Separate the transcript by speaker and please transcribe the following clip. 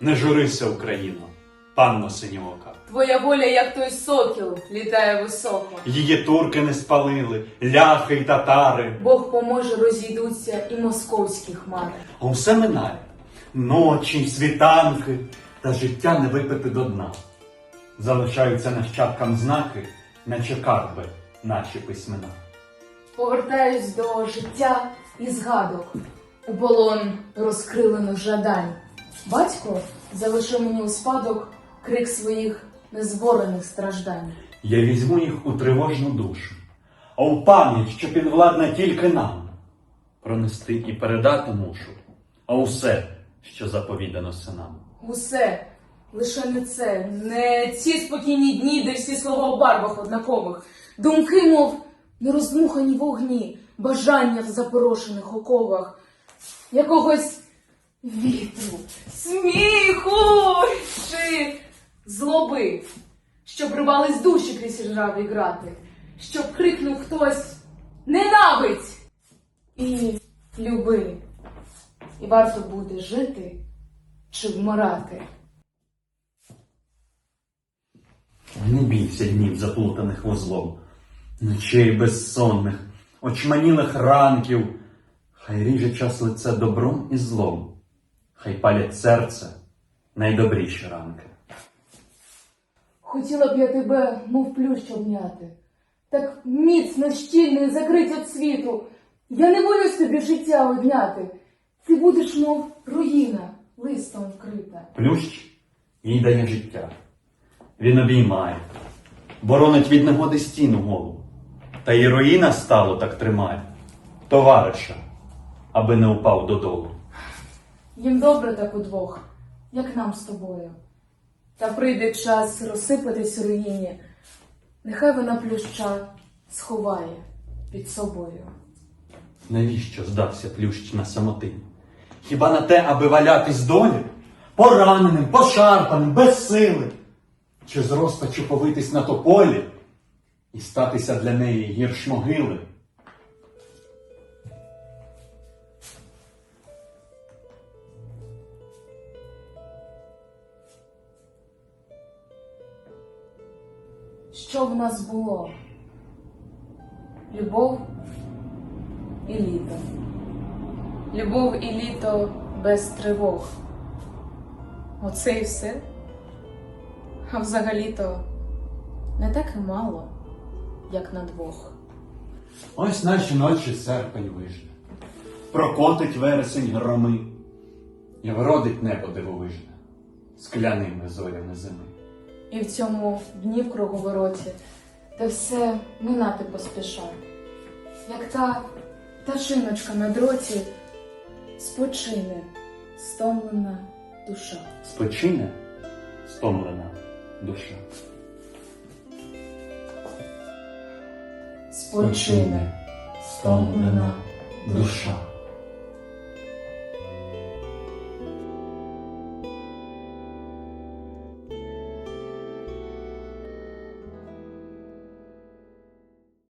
Speaker 1: Не журися, Україно, панно синьоока.
Speaker 2: Твоя воля, як той сокіл, літає високо.
Speaker 1: Її турки не спалили, ляхи й татари.
Speaker 2: Бог поможе, розійдуться і московські хмари.
Speaker 1: А усе минає. Ночі, світанки, та життя не випити до дна. Залишаються нащадкам знаки, наче карби наші письмена.
Speaker 2: Повертаюсь до життя і згадок. У полон розкрилених жадань. Батько залишив мені у спадок крик своїх незборених страждань.
Speaker 1: Я візьму їх у тривожну душу, а у пам'ять, що підвладна тільки нам, пронести і передати мушу, а усе, що заповідано синам.
Speaker 2: Усе, лише не це, не ці спокійні дні, де всі слова у барвах однакових. Думки, мов нероздмухані вогні, бажання в запорошених оковах, якогось вітру, сміху чи злоби, щоб рвались душі крізь ржаві грати, щоб крикнув хтось ненавидь і люби. І варто буде жити чи вмирати.
Speaker 1: Не бійся днів, заплутаних вузлом, ночей безсонних, очманілих ранків. Хай ріже час лице добром і злом, хай палять серце найдобріші ранки.
Speaker 2: Хотіла б я тебе, мов плющ обняти, так міцно, щільно закрить від світу. Я не боюсь тобі життя одняти. Ти будеш, мов руїна, листом вкрита.
Speaker 1: Плющ їй дає життя. Він обіймає, боронить від негоди стіну голову. Та й руїна стало так тримає, товариша, аби не упав додолу.
Speaker 2: Їм добре так удвох, як нам з тобою. Та прийде час розсипатись у руїні. Нехай вона плюща сховає під собою.
Speaker 1: Навіщо здався плющ на самоти? Хіба на те, аби валятись долі? Пораненим, пошарпаним, без сили? Чи з розпачу повитись на тополі і статися для неї гірш могили?
Speaker 2: Що в нас було? Любов і літо. Любов і літо без тривог. Оце і все. А взагалі-то не так і мало, як на двох.
Speaker 1: Ось наші ночі серпень вижне, прокотить вересень громи, і вродить небо дивовижне, скляними зорями зими.
Speaker 2: І в цьому дні в круговороті, де все минати поспіша, як та пташиночка на дроті, спочине стомлена душа.
Speaker 1: Спочине стомлена душа.
Speaker 2: Спочине стомлена душа.